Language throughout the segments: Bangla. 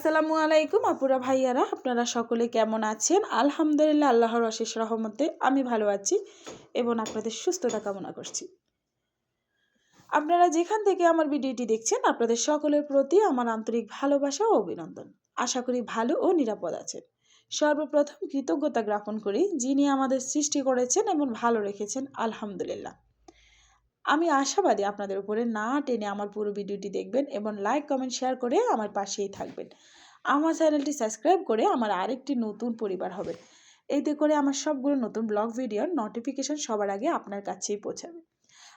আসসালামু আলাইকুম আপুরা ভাইয়ারা, আপনারা সকলে কেমন আছেন? আলহামদুলিল্লাহ, আল্লাহর অশেষ রহমতে আমি ভালো আছি এবং আপনাদের সুস্থতা কামনা করছি। আপনারা যেখান থেকে আমার ভিডিওটি দেখছেন, আপনাদের সকলের প্রতি আমার আন্তরিক ভালোবাসা ও অভিনন্দন। আশা করি ভালো ও নিরাপদ আছেন। সর্বপ্রথম কৃতজ্ঞতা জ্ঞাপন করি যিনি আমাদের সৃষ্টি করেছেন এবং ভালো রেখেছেন, আলহামদুলিল্লাহ। আমি আশাবাদী আপনাদের উপরে না টেনে আমার পুরো ভিডিওটি দেখবেন এবং লাইক কমেন্ট শেয়ার করে আমার পাশেই থাকবেন। আমার চ্যানেলটি সাবস্ক্রাইব করে আমার আরেকটি নতুন পরিবার হবে এতে করে আমার সবগুলো নতুন ব্লগ ভিডিওর নোটিফিকেশন সবার আগে আপনার কাছেই পৌঁছাবে।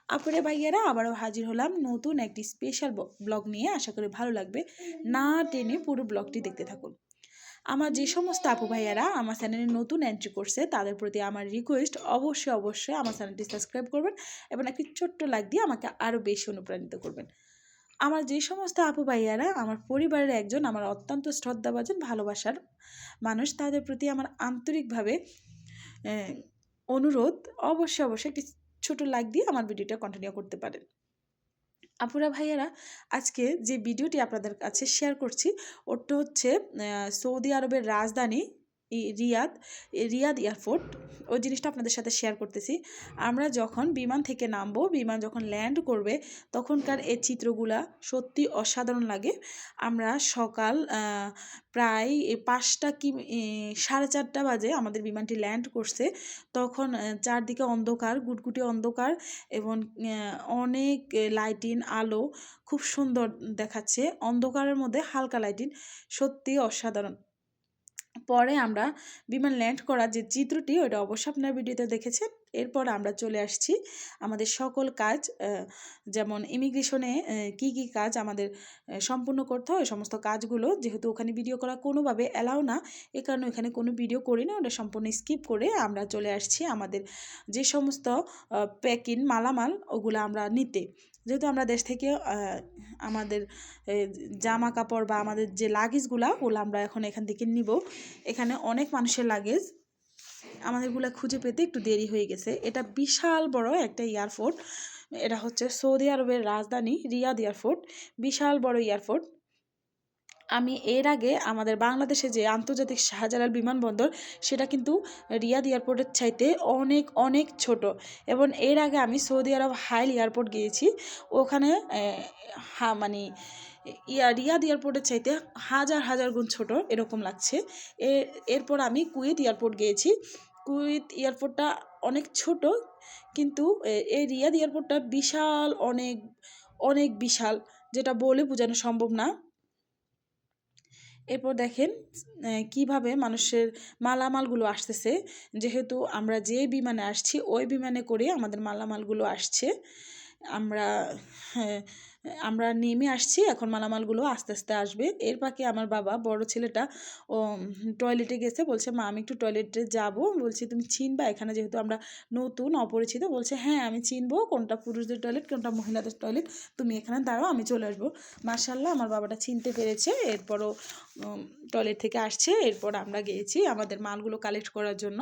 আপুরে ভাইয়েরা, আবারও হাজির হলাম নতুন একটি স্পেশাল ব্লগ নিয়ে। আশা করি ভালো লাগবে। না টেনে পুরো ব্লগটি দেখতে থাকুন। আমার যে সমস্ত আপু ভাইয়ারা আমার চ্যানেলে নতুন এন্ট্রি করছে, তাদের প্রতি আমার রিকোয়েস্ট অবশ্যই অবশ্যই আমার চ্যানেলটি সাবস্ক্রাইব করবেন এবং একটি ছোট্ট লাইক দিয়ে আমাকে আরও বেশি অনুপ্রাণিত করবেন। আমার যে সমস্ত আপু ভাইয়ারা, আমার পরিবারের একজন, আমার অত্যন্ত শ্রদ্ধাভাজন, ভালোবাসার মানুষ, তাদের প্রতি আমার আন্তরিকভাবে অনুরোধ, অবশ্যই অবশ্যই একটি ছোটো লাইক দিয়ে আমার ভিডিওটা কন্টিনিউ করতে পারেন। আপুরা ভাইয়ারা আজকে যে ভিডিওটি আপনাদের কাছে শেয়ার করছি ওটা হচ্ছে সৌদি আরবের রাজধানী রিয়াদ রিয়াদ এয়ারপোর্ট, ওই জিনিসটা আপনাদের সাথে শেয়ার করতেছি। আমরা যখন বিমান থেকে নামবো, বিমান যখন ল্যান্ড করবে, তখনকার এই চিত্রগুলা সত্যি অসাধারণ লাগে। আমরা সকাল প্রায় পাঁচটা কি সাড়ে চারটা বাজে আমাদের বিমানটি ল্যান্ড করছে। তখন চারদিকে অন্ধকার, গুটগুটি অন্ধকার এবং অনেক লাইটিন আলো খুব সুন্দর দেখাচ্ছে। অন্ধকারের মধ্যে হালকা লাইটিন সত্যি অসাধারণ। পরে আমরা বিমান ল্যান্ড করার যে চিত্রটি ওটা অবশ্য আপনার ভিডিওতে দেখেছেন। এরপর আমরা চলে আসছি আমাদের সকল কাজ যেমন ইমিগ্রেশনে কি কি কাজ আমাদের সম্পূর্ণ করতে হয় সমস্ত কাজগুলো। যেহেতু ওখানে ভিডিও করা কোনোভাবে অ্যালাউ না, এ কারণে ওখানে কোনো ভিডিও করি না ওটা সম্পূর্ণ স্কিপ করে আমরা চলে আসছি আমাদের যে সমস্ত প্যাকিং মালামাল, ওগুলো আমরা নিতে। যেহেতু আমরা দেশ থেকে আমাদের জামা কাপড় বা আমাদের যে লাগেজগুলো ওগুলো আমরা এখন এখান থেকে নিব। এখানে অনেক মানুষের লাগেজ আমাদেরগুলো খুঁজে পেতে একটু দেরি হয়ে গেছে। এটা বিশাল বড় একটা এয়ারপোর্ট। এটা হচ্ছে সৌদি আরবের রাজধানী রিয়াদ এয়ারপোর্ট। বিশাল বড় এয়ারপোর্ট। আমি এর আগে আমাদের বাংলাদেশে যে আন্তর্জাতিক শাহজালাল বিমানবন্দর, সেটা কিন্তু রিয়াদ এয়ারপোর্টের চাইতে অনেক অনেক ছোট। এবং এর আগে আমি সৌদি আরব হাইল এয়ারপোর্ট গিয়েছি। ওখানে হা মানে ইয়া, রিয়াদ এয়ারপোর্টের চাইতে হাজার হাজার গুণ ছোট, এরকম লাগছে। এর এরপর আমি কুয়েত এয়ারপোর্ট গিয়েছি। কুয়েত এয়ারপোর্টটা অনেক ছোট, কিন্তু এই রিয়াদ এয়ারপোর্টটা বিশাল, অনেক অনেক বিশাল, যেটা বলে বোঝানো সম্ভব না। এরপর দেখেন কীভাবে মানুষের মালামালগুলো আসতেছে। যেহেতু আমরা যে বিমানে আসছি, ওই বিমানে করে আমাদের মালামালগুলো আসছে। আমরা হ্যাঁ আমরা নেমে আসছি, এখন মালামালগুলো আস্তে আস্তে আসবে। এর পাকে আমার বাবা, বড় ছেলেটা, ও টয়লেটে গেছে, বলছে, মা, আমি একটু টয়লেটে যাব। বলছি, তুমি চিনবা? এখানে যেহেতু আমরা নতুন, অপরিচিত। বলছে হ্যাঁ আমি চিনবো কোনটা পুরুষদের টয়লেট, কোনটা মহিলাদের টয়লেট। তুমি এখানে দাঁড়াও, আমি চলে আসব। মার্শাল্লাহ আমার বাবাটা চিনতে পেরেছে। এরপরও টয়লেট থেকে আসছে। এরপর আমরা গিয়েছি আমাদের মালগুলো কালেক্ট করার জন্য।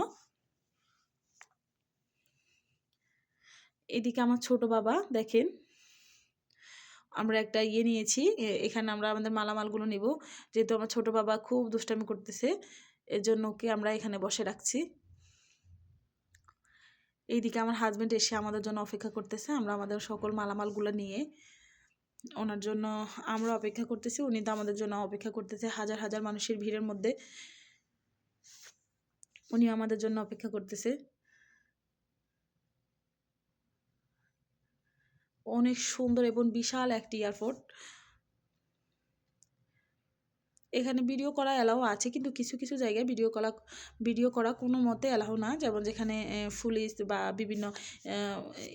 এদিকে আমার ছোট বাবা, দেখেন। আমরা একটা ইয়ে নিয়েছি এখানে আমরা আমাদের মালামালগুলো নিব। যেহেতু আমার ছোট বাবা খুব দুষ্টামি করতেছে এর জন্য ওকে আমরা এখানে বসে রাখছি। এইদিকে আমার হাজব্যান্ড এসে আমাদের জন্য অপেক্ষা করতেছে, আমরা আমাদের সকল মালামালগুলো নিয়ে। ওনার জন্য আমরা অপেক্ষা করতেছি, উনি তো আমাদের জন্য অপেক্ষা করতেছে হাজার হাজার মানুষের ভিড়ের মধ্যে। উনি আমাদের জন্য অপেক্ষা করতেছে। অনেক সুন্দর এবং বিশাল একটি এয়ারপোর্ট। এখানে ভিডিও করা এলাও আছে, কিন্তু কিছু কিছু জায়গায় ভিডিও করা ভিডিও করা কোনো মতে এলাও না। যেমন যেখানে পুলিশ বা বিভিন্ন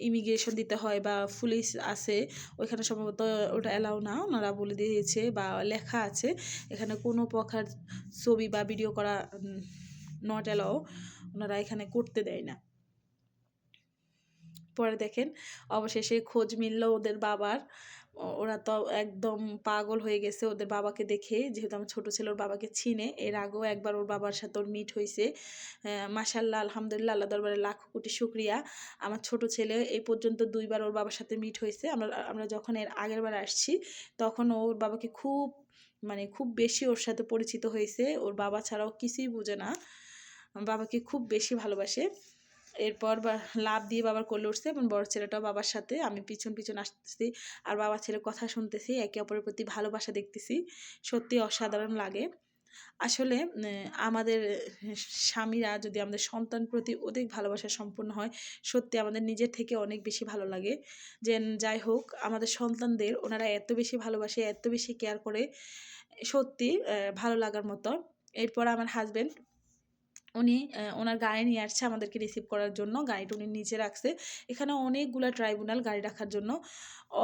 ইমিগ্রেশন দিতে হয় বা পুলিশ আছে ওইখানে সম্ভবত ওটা এলাও না। ওনারা বলে দিয়েছে বা লেখা আছে, এখানে কোনো প্রকার ছবি বা ভিডিও করা নট এলাও ওনারা এখানে করতে দেয় না। পরে দেখেন অবশেষে খোঁজ মিলল ওদের বাবার। ওরা তো একদম পাগল হয়ে গেছে ওদের বাবাকে দেখে। যেহেতু আমার ছোটো ছেলে ওর বাবাকে চিনে, এর আগেও একবার ওর বাবার সাথে ওর মিট হয়েছে মাসাল্লাহ আলহামদুলিল্লাহ আল্লাহ দরবারে লাখ কোটি শুক্রিয়া। আমার ছোট ছেলে এই পর্যন্ত দুইবার ওর বাবার সাথে মিট হয়েছে আমরা আমরা যখন এর আগের বার আসছি, তখন ওর বাবাকে খুব মানে খুব বেশি ওর সাথে পরিচিত হয়েছে ওর বাবা ছাড়াও কিছুই বোঝে না। বাবাকে খুব বেশি ভালোবাসে। এরপর লাভ দিয়ে বাবার কোলে উঠছে এবং বড় ছেলেটাও বাবার সাথে। আমি পিছন পিছন আসতেছি আর বাবা ছেলে কথা শুনতেছি, একে অপরের প্রতি ভালোবাসা দেখতেছি। সত্যি অসাধারণ লাগে। আসলে আমাদের স্বামীরা যদি আমাদের সন্তান প্রতি অধিক ভালোবাসা সম্পূর্ণ হয়, সত্যি আমাদের নিজের থেকে অনেক বেশি ভালো লাগে। যে যাই হোক, আমাদের সন্তানদের ওনারা এত বেশি ভালোবাসে, এত বেশি কেয়ার করে, সত্যি ভালো লাগার মতো। এরপর আমার হাজব্যান্ড উনি ওনার গাড়ি নিয়ে আসছে আমাদেরকে রিসিভ করার জন্য। গাড়িটা উনি নিচে রাখছে। এখানে অনেকগুলো ট্রাইব্যুনাল গাড়ি রাখার জন্য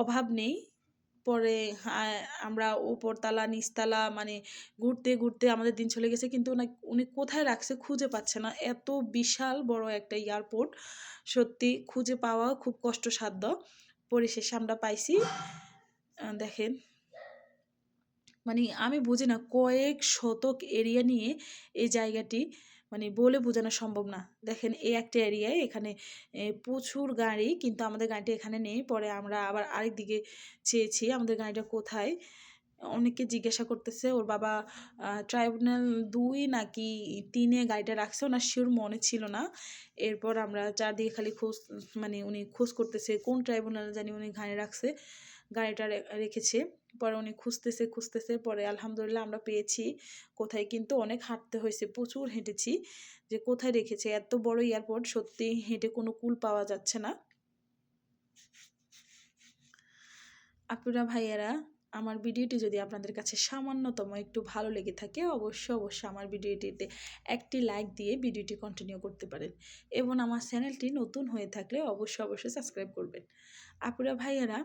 অভাব নেই। পরে আমরা উপরতলা, নিচতলা মানে ঘুরতে ঘুরতে আমাদের দিন চলে গেছে। কিন্তু উনি কোথায় রাখছে খুঁজে পাচ্ছে না। এত বিশাল বড় একটা এয়ারপোর্ট সত্যি খুঁজে পাওয়া খুব কষ্টসাধ্য। পরিশেষে আমরা পাইছি। দেখেন। মানে আমি বুঝি না, কয়েক শতক এরিয়া নিয়ে এই জায়গাটি মানে বলে বোঝানো সম্ভব না। দেখেন, এই একটা এরিয়ায় এখানে প্রচুর গাড়ি, কিন্তু আমাদের গাড়িটা এখানে নেই। পরে আমরা আবার আরেক দিকে চেয়েছি, আমাদের গাড়িটা কোথায়? অনেকে জিজ্ঞাসা করতেছে, ওর বাবা ট্রাইব্যুনাল দুই নাকি তিনে গাড়িটা রাখছে, ওনার শিওর মনে ছিল না। এরপর আমরা চারদিকে খালি খোঁজ মানে উনি খোঁজ করতেছে, কোন ট্রাইব্যুনাল জানি উনি গাড়ি রাখছে। গাড়িটা রেখেছে। পরে উনি খুঁজতেছে খুঁজতেছে, পরে আলহামদুলিল্লাহ আমরা পেয়েছি। কোথায় কিন্তু অনেক হাঁটতে হয়েছে, প্রচুর হেঁটেছি। যে কোথায় রেখেছে, এত বড় এয়ারপোর্ট, সত্যি হেঁটে কোনো কুল পাওয়া যাচ্ছে না। আপুরা, ভাইয়েরা, আমার ভিডিওটি যদি আপনাদের কাছে সামান্যতম একটু ভালো লেগে থাকে, অবশ্যই অবশ্যই আমার ভিডিওটিতে একটি লাইক দিয়ে ভিডিওটি কন্টিনিউ করতে পারেন। এবং আমার চ্যানেলটি নতুন হয়ে থাকলে অবশ্যই অবশ্যই সাবস্ক্রাইব করবেন। আপুরা, ভাইয়েরা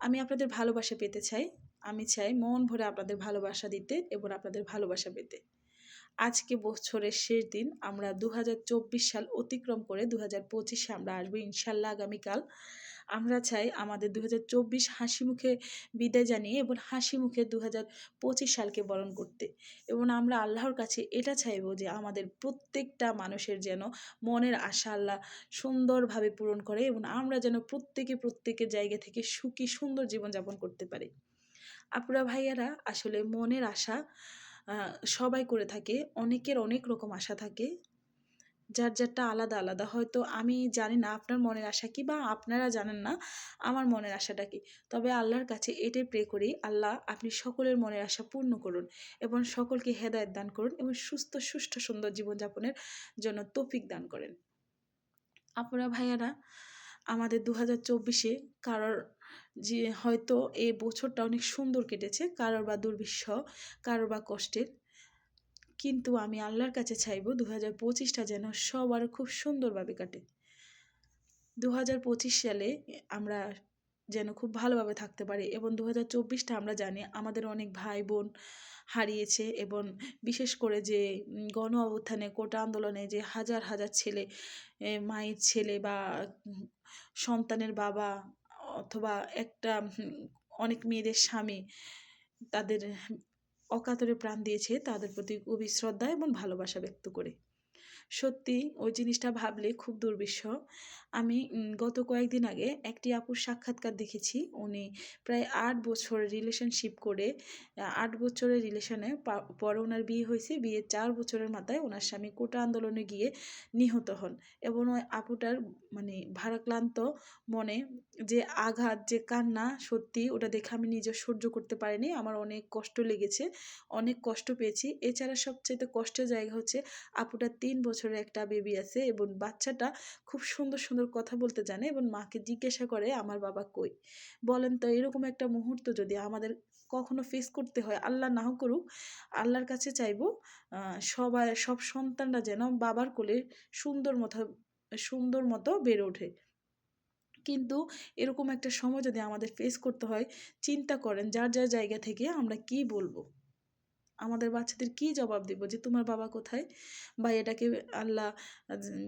আমি আপনাদের ভালোবাসা পেতে চাই। আমি চাই মন ভরে আপনাদের ভালোবাসা দিতে এবং আপনাদের ভালোবাসা পেতে। আজকে বছরের শেষ দিন, আমরা দু হাজার চব্বিশ সাল অতিক্রম করে দু হাজার পঁচিশে আমরা আসব ইনশাল্লাহ আগামীকাল। আমরা চাই আমাদের দু হাজার চব্বিশ হাসি মুখে বিদায় জানিয়ে এবং হাসি মুখে দু হাজার পঁচিশ সালকে বরণ করতে। এবং আমরা আল্লাহর কাছে এটা চাইব যে আমাদের প্রত্যেকটা মানুষের যেন মনের আশা আল্লাহ সুন্দরভাবে পূরণ করে এবং আমরা যেন প্রত্যেকে প্রত্যেকের জায়গা থেকে সুখী, সুন্দর জীবনযাপন করতে পারি। আপুরা ভাইয়ারা, আসলে মনের আশা সবাই করে থাকে, অনেকের অনেক রকম আশা থাকে। যার যারটা আলাদা আলাদা। হয়তো আমি জানি না আপনার মনের আশা কি বা আপনারা জানেন না আমার মনের আশাটা কি। তবে আল্লাহর কাছে এটাই প্রে করি, আল্লাহ আপনি সকলের মনের আশা পূর্ণ করুন এবং সকলকে হেদায়ত দান করুন এবং সুস্থ, সুষ্ঠু, সুন্দর জীবনযাপনের জন্য তৌফিক দান করেন। আপনারা ভাইয়ারা, আমাদের দু হাজার চব্বিশে কারোর যে হয়তো এই বছরটা অনেক সুন্দর কেটেছে, কারোর বা দুর্বিষ কারোর বা কষ্টের কিন্তু আমি আল্লাহর কাছে চাইব দু হাজার পঁচিশটা যেন সবার খুব সুন্দরভাবে কাটে। দু হাজার পঁচিশ সালে আমরা যেন খুব ভালোভাবে থাকতে পারি এবং দু হাজার চব্বিশটা আমরা জানি আমাদের অনেক ভাই বোন হারিয়েছে এবং বিশেষ করে যে গণ অবস্থানে কোটা আন্দোলনে যে হাজার হাজার ছেলে মায়ের ছেলে বা সন্তানের বাবা অথবা একটা অনেক মেয়েদের স্বামী তাদের অকাতরে প্রাণ দিয়েছে তাদের প্রতি গভীর শ্রদ্ধা এবং ভালোবাসা ব্যক্ত করে। সত্যি ওই জিনিসটা ভাবলে খুব দুর্বিষহ আমি গত কয়েকদিন আগে একটি আপুর সাক্ষাৎকার দেখেছি। উনি প্রায় আট বছর রিলেশনশিপ করে, আট বছরের রিলেশনে পরে ওনার বিয়ে হয়েছে। বিয়ে চার বছরের মাথায় ওনার স্বামী কোটা আন্দোলনে গিয়ে নিহত হন এবং ওই আপুটার মানে ভারাক্লান্ত মনে যে আঘাত, যে কান্না সত্যি ওটা দেখে আমি নিজে সহ্য করতে পারিনি। আমার অনেক কষ্ট লেগেছে, অনেক কষ্ট পেয়েছি। এছাড়া সবচেয়ে কষ্টের জায়গা হচ্ছে আপুটার তিন বছরের একটা বেবি আছে এবং বাচ্চাটা খুব সুন্দর সুন্দর কথা বলতে জানে এবং মাকে জিজ্ঞাসা করে, আমার বাবা কই? বলেন তো, এরকম একটা মুহূর্ত যদি আমাদের কখনো ফেস করতে হয়, আল্লাহ না করুক, আল্লাহর কাছে চাইব সবাই সব সন্তানরা যেন বাবার কোলে সুন্দর মতো সুন্দর মতো বেড়ে ওঠে। কিন্তু এরকম একটা সময় যদি আমাদের ফেস করতে হয়, চিন্তা করেন যার যার জায়গা থেকে আমরা কি বলব? আমাদের বাচ্চাদের কি জবাব দেব যে তোমার বাবা কোথায়? বা এটাকে আল্লাহ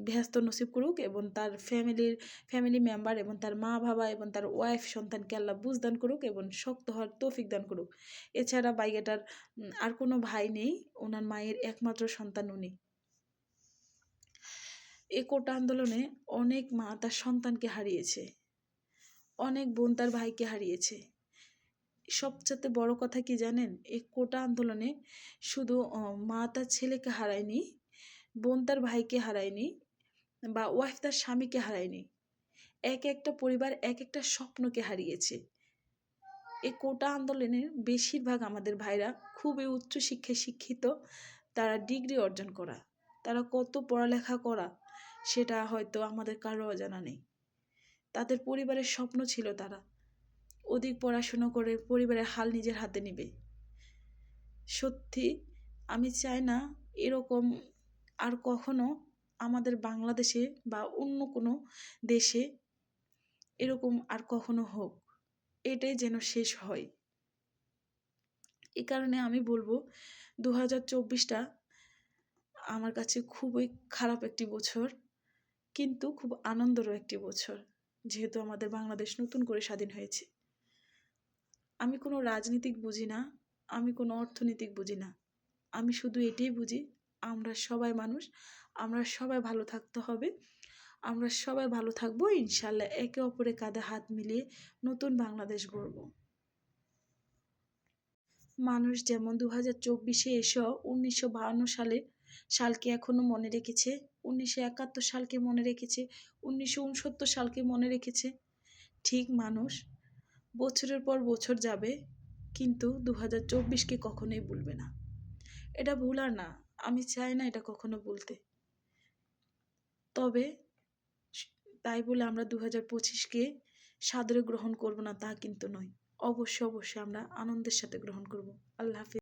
ব্যস্ত নসিব করুক এবং তার ফ্যামিলির, ফ্যামিলি মেম্বার এবং তার মা বাবা এবং তার ওয়াইফ সন্তানকে আল্লাহ বুঝদান করুক এবং শক্ত হওয়ার তৌফিক দান করুক। এছাড়া বাইগাটার আর কোনো ভাই নেই, ওনার মায়ের একমাত্র সন্তান উনি। এ কোটা আন্দোলনে অনেক মা তার সন্তানকে হারিয়েছে। অনেক বোন তার ভাইকে হারিয়েছে। সবচেয়ে বড় কথা কি জানেন? এই কোটা আন্দোলনে শুধু মা তার ছেলেকে হারায়নি, বোন তার ভাইকে হারায়নি বা ওয়াইফ তার স্বামীকে হারায়নি। এক একটা পরিবার এক একটা স্বপ্নকে হারিয়েছে। এই কোটা আন্দোলনের বেশিরভাগ আমাদের ভাইরা খুবই উচ্চ শিক্ষায় শিক্ষিত, তারা ডিগ্রি অর্জন করা, তারা কত পড়ালেখা করা, সেটা হয়তো আমাদের কারও অজানা নেই। তাদের পরিবারের স্বপ্ন ছিল তারা। অধিক পড়াশুনো করে পরিবারের হাল নিজের হাতে নেবে। সত্যি, আমি চাই না এরকম আর কখনো আমাদের বাংলাদেশে বা অন্য কোনো দেশে এরকম আর কখনো হোক। এটাই যেন শেষ হয়। এ কারণে আমি বলব দু হাজার চব্বিশটা আমার কাছে খুবই খারাপ একটি বছর, কিন্তু খুব আনন্দেরও একটি বছর, যেহেতু আমাদের বাংলাদেশ নতুন করে স্বাধীন হয়েছে। আমি কোনো রাজনীতিক বুঝি না, আমি কোনো অর্থনীতিক বুঝি না। আমি শুধু এটাই বুঝি, আমরা সবাই মানুষ, আমরা সবাই ভালো থাকতে হবে, আমরা সবাই ভালো থাকব, ইনশাল্লাহ একে অপরের কাঁধে হাত মিলিয়ে নতুন বাংলাদেশ গড়ব। মানুষ যেমন দু হাজার চব্বিশে এসেও উনিশশো বাহান্ন সালে, সালকে এখনও মনে রেখেছে, উনিশশো একাত্তর সালকে মনে রেখেছে, উনিশশো উনসত্তর সালকে মনে রেখেছে। ঠিক মানুষ বছরের পর বছর যাবে, কিন্তু দু হাজার চব্বিশকে কখনোই ভুলবে না। এটা ভুল আর না, আমি চাই না এটা কখনো ভুলতে। তবে তাই বলে আমরা দু হাজার পঁচিশকে সাদরে গ্রহণ করব না তা কিন্তু নয়। অবশ্য অবশ্যই আমরা আনন্দের সাথে গ্রহণ করব। আল্লাহ হাফিজ।